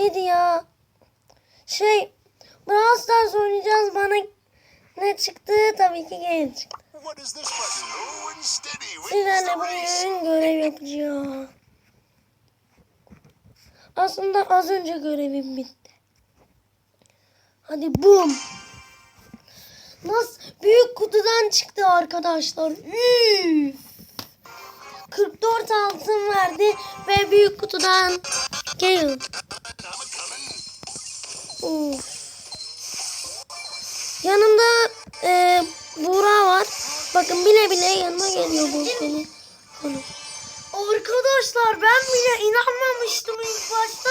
neydi ya? Şey Brawl Stars oynayacağız bana ne çıktı? Tabii ki gel çıktı. Sizlerle bugün görev yapacağız. Aslında az önce görevim bitti. Hadi bum. Nasıl büyük kutudan çıktı arkadaşlar. Üf. 44 altın verdi ve büyük kutudan Gale. Yanımda e, Buğra var. Bakın bile bile yanıma geliyor bu beni. Arkadaşlar ben bile inanmamıştım ilk başta.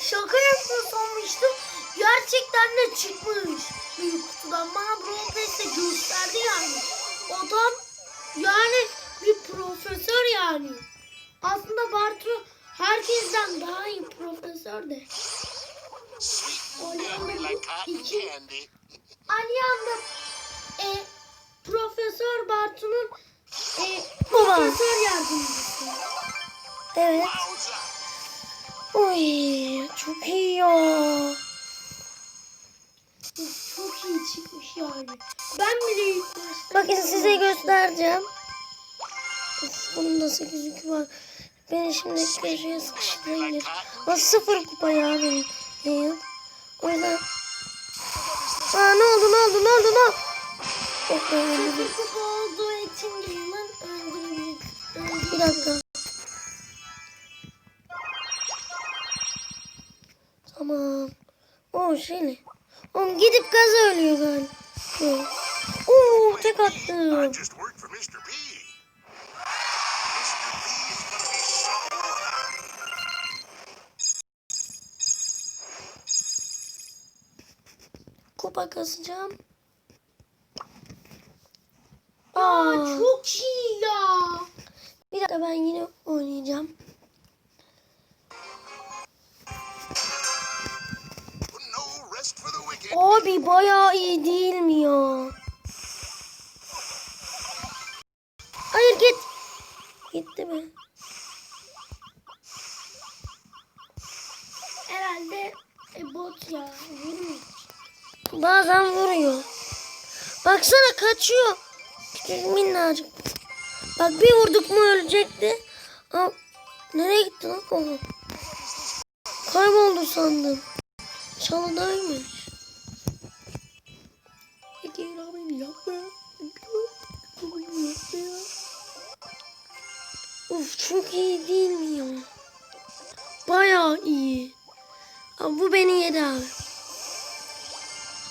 Şaka yapıyor sanmıştım. Gerçekten de çıkmış. Büyük kutudan bana Brawl gösterdi yani. Adam yani bir profesör yani. Aslında Bartu herkesten daha iyi profesör de. Deadly like cotton candy. Aliyan'da e, Profesör Bartu'nun e, profesör yardımcısı. Evet. Oy çok iyi ya. Çok iyi çıkmış yani. Ben bile ilk başta... Bakın size göstereceğim. Of, bunun da 8 yükü var. Beni şimdi köşeye sıkıştırabilir. O sıfır kupa ya benim. Yayın. O yüzden... Aa ne oldu ne oldu ne oldu ne oldu? Oh, öldürdüm. Bir olduğu için dakika. Tamam. O şey ne? Oğlum gidip gaza ölüyor galiba. Yok. Oo tek attım. Kasacağım. Aa, Aa, çok iyi ya. bir dakika ben yine oynayacağım. Abi bayağı iyi değil mi ya? Hayır git. Gitti mi? Herhalde e, bot ya. Vurmuyor. Bazen vuruyor. Baksana kaçıyor. Küçük minnacık. Bak bir vurduk mu ölecekti. Aa, nereye gitti lan o? Kayboldu sandım. Çalıdaymış. Peki abi yapma. Uf çok iyi değil mi ya? Bayağı iyi. Abi, bu beni yedi abi.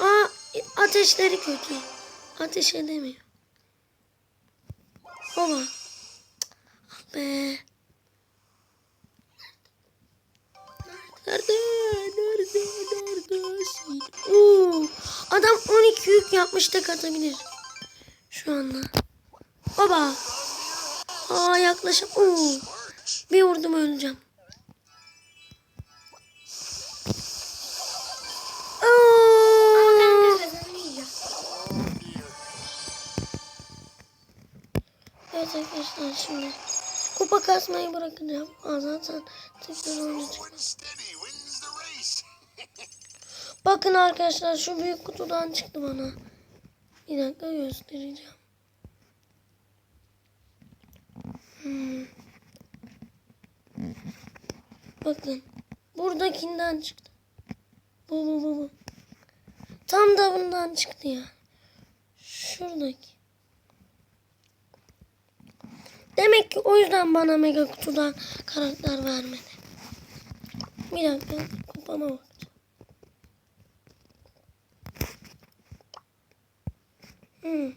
Aa ateşleri kötü. Ateş edemiyor. Baba. Ah be. Nerede? Nerede? Neredesin? Oo, adam 12 yük yapmış tek atabilir. Şu anda. Baba. Aa yaklaşım. Oo. Bir vurdum öleceğim. Kasmayı bırakacağım. Aa, zaten tekrar. Bakın arkadaşlar şu büyük kutudan çıktı bana. Bir dakika göstereceğim. Hmm. Bakın. Buradakinden çıktı. Bu bu bu bu. Tam da bundan çıktı ya. Şuradaki. Demek ki o yüzden bana mega kutudan karakter vermedi. Bir dakika kupama bak. Hmm.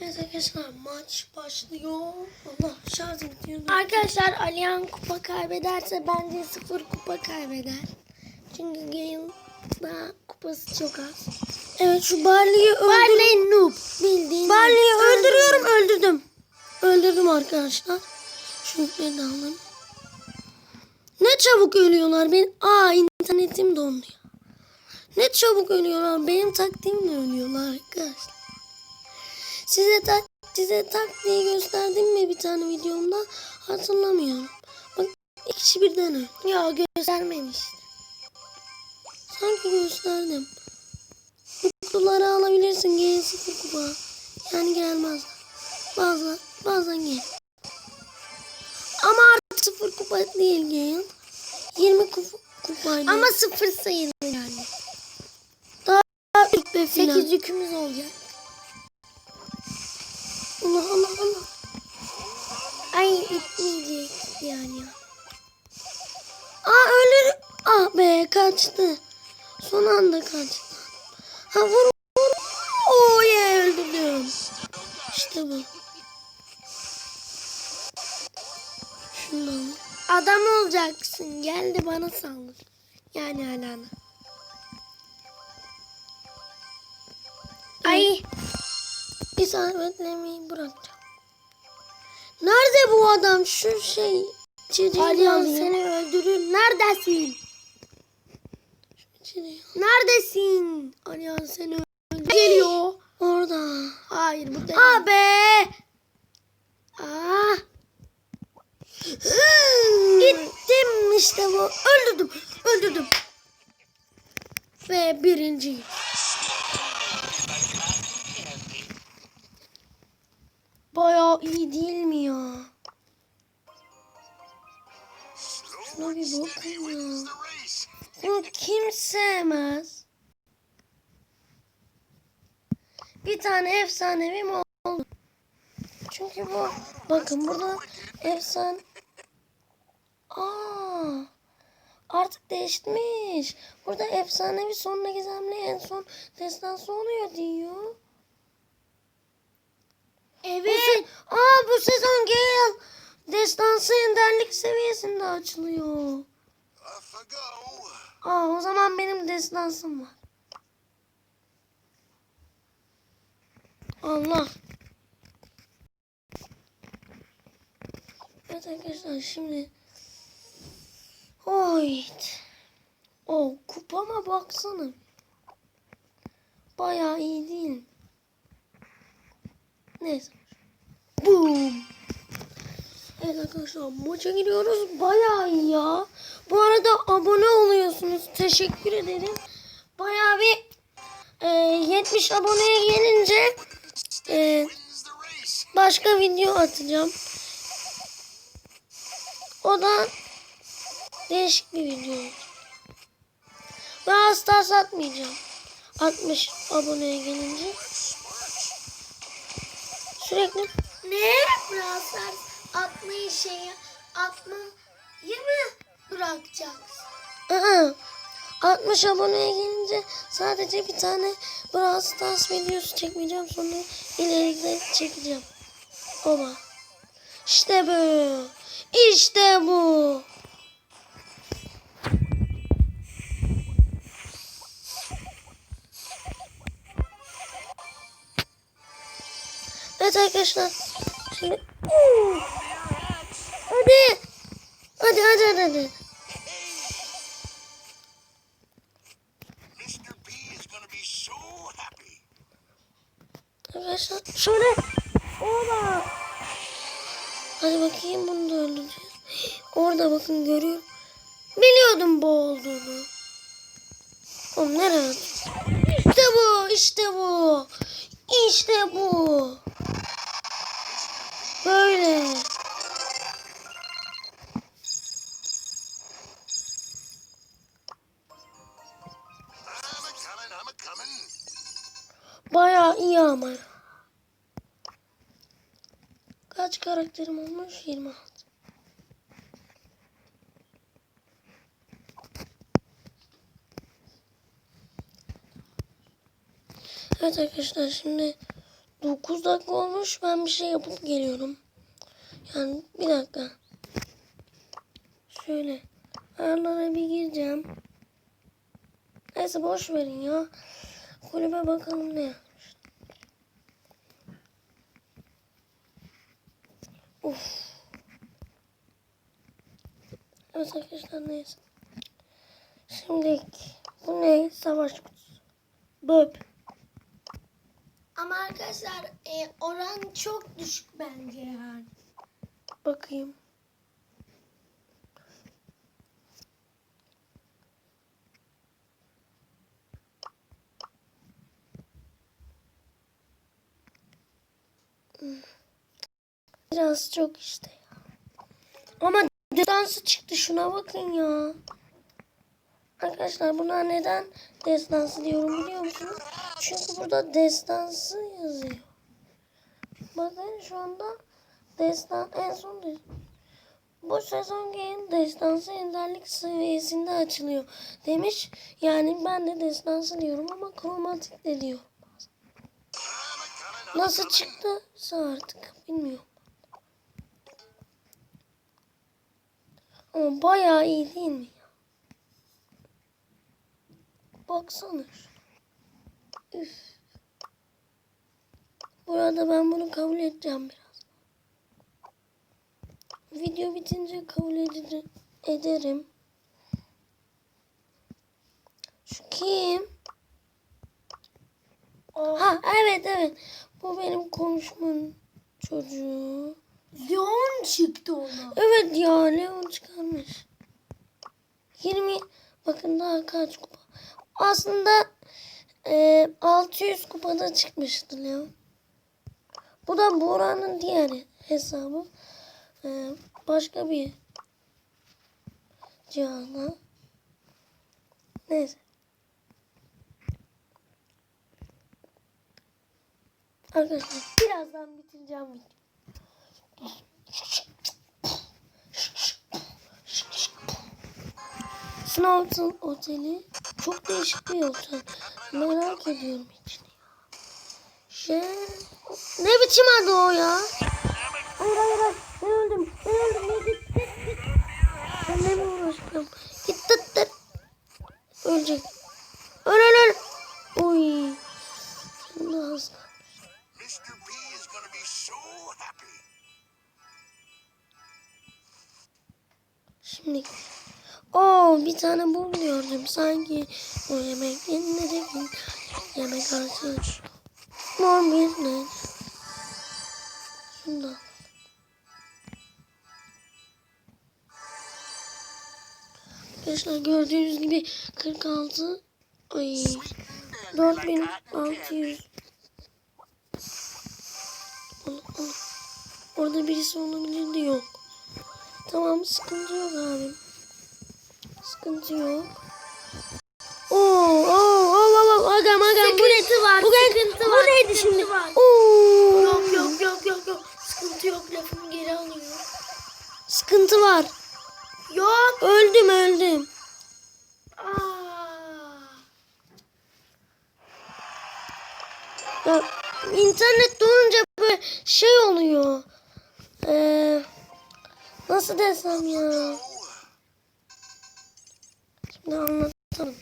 Evet arkadaşlar maç başlıyor. Allah şarj bitiyor. Arkadaşlar Aliyan kupa kaybederse bence sıfır kupa kaybeder. Çünkü Gale daha kupası çok az. Evet şu Barley'i öldürdüm. Barley noob bildiğin. Barley'i öldürüyorum öldürdüm. Öldürdüm arkadaşlar. Şu yükleri de alalım. Ne çabuk ölüyorlar. Ben Aa internetim dondu ya. Ne çabuk ölüyorlar. Benim taktiğimle ölüyorlar arkadaşlar. Size tak size taktiği gösterdim mi bir tane videomda hatırlamıyorum. Bak İkisi birden öldü. Ya göstermemişti. Sanki gösterdim. Kutuları alabilirsin. G sıfır kupa. Yani gelmez. Bazen, bazen gel. Ama artık sıfır kupa değil gel. 20 kupa, kupaydı. Ama sıfır sayılır yani. daha ilk ve final. 8 yükümüz olacak. Allah Allah Allah. Ay itmeyecek yani. Aa ölür. Ah be kaçtı. Son anda kaçtı. Ha vur vur. Oh yeah öldürdüm. İşte bu. Şundan. Adam olacaksın. Gel de bana saldır. Yani Alana. Ay İsabetlemeyi bırakacağım. Nerede bu adam? Şu şey. Alayım. seni öldürür. Neredesin? İçeriye. Neredesin? Alyan seni öldürür. Geliyor. Orada. Hayır bu değil. Abi. Ah. Gittim işte bu. Öldürdüm. Öldürdüm. Ve birinci. Bayağı iyi değil mi ya? Şuna bir bakın ya. Bunu kim sevmez? Bir tane efsanevi mi oldu? Çünkü bu bakın burada efsane Aa, artık değişmiş. Burada efsanevi sonuna gizemli en son destansı oluyor diyor. Bu Evet. se- Aa bu sezon Gale destansı enderlik seviyesinde açılıyor. Aa o zaman benim destansım var. Allah. Evet arkadaşlar şimdi Oy. O kupama baksana. Bayağı iyi değil. Neyse. Boom. Evet arkadaşlar maça giriyoruz. Bayağı iyi ya. Bu arada abone oluyorsunuz. Teşekkür ederim. Bayağı bir e, 70 aboneye gelince e, başka video atacağım. O da değişik bir video. olacak. Ben asla satmayacağım. 60 aboneye gelince. Sürekli Ne? Braslar atmayı şeyi atmayı mı bırakacaksın? Aa, 60 aboneye gelince sadece bir tane Brawl Stars videosu çekmeyeceğim. Sonra ileride çekeceğim. Oba. İşte bu. İşte bu. Evet arkadaşlar. Şimdi Oo. Hadi. Hadi hadi. Arkadaşlar şöyle. Oba. Hadi bakayım bunu da öldüreceğiz. Orada bakın görüyorum. Biliyordum bu olduğunu. Oğlum nereye? İşte bu, işte bu. İşte bu. Böyle. Ama. ya. Kaç karakterim olmuş? 26. Evet arkadaşlar şimdi 9 dakika olmuş. Ben bir şey yapıp geliyorum. Yani bir dakika. Şöyle ayarlara bir gireceğim. Neyse boş verin ya. Kulübe bakalım ne Uf. Evet arkadaşlar neyse. Şimdi bu ne? Savaş kutusu. Böp. Ama arkadaşlar e, oran çok düşük bence yani. Bakayım. Biraz çok işte ya. Ama destansı çıktı şuna bakın ya. Arkadaşlar buna neden destansı diyorum biliyor musunuz? Çünkü burada destansı yazıyor. Bakın şu anda destan en son bu sezon game destansı enderlik seviyesinde açılıyor demiş. Yani ben de destansı diyorum ama kromatik de diyor. Nasıl çıktıysa artık bilmiyorum. Ama bayağı iyi değil mi ya? Baksana şuna. Üf. Bu arada ben bunu kabul edeceğim biraz. Video bitince kabul ede- ederim. Şu kim? Ha evet evet. Bu benim komşumun çocuğu. Leon çıktı ona. Evet ya Leon çıkarmış. 20 bakın daha kaç kupa. Aslında e, 600 kupada çıkmıştı Leon. Bu da Buğra'nın diğer hesabı. E, başka bir cihazla. Neyse. Arkadaşlar birazdan bitireceğim videoyu. Snowton Oteli çok değişik bir otel. Merak ediyorum içini. Şey, ne biçim adı o ya? Hayır hayır hayır. Ben öldüm. Ben öldüm. Ne git git git. Ben ne mi uğraşacağım? Git tıt tıt. Ölecek. Öl öl öl. Oy. Sen de Şimdi o bir tane bul gördüm. Sanki o yemek yenmedi yemek artık mor bir ne şunda. Arkadaşlar gördüğünüz gibi 46 ay 4600 Onu- onu- Orada birisi olabilir de yok. Tamam sıkıntı yok abim. Sıkıntı yok. Oo, oo, oo, oo, oo, agam, agam. Bu, Sıkıntı var, bu, sıkıntı bu var, neydi sıkıntı şimdi? var. Oo, Yok yok yok yok yok. Sıkıntı yok lafımı geri alıyorum. Sıkıntı var. Yok. Öldüm, öldüm. Aa. Ya, internet donunca böyle şey oluyor. Nasıl desem ya? Şimdi anlatalım.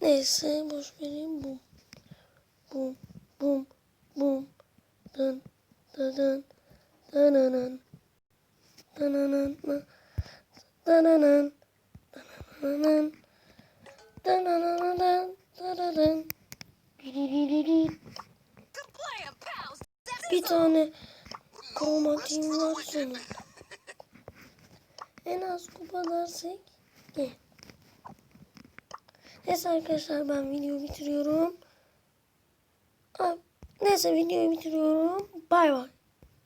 Neyse boş vereyim. Bu. Bum bum bum. Dın dın dananan dananan dananan dananan dananan dananan bir tane kromatiğim var sonunda. En az kupa dersek ye. Neyse arkadaşlar ben videoyu bitiriyorum. Neyse videoyu bitiriyorum. Bay bay.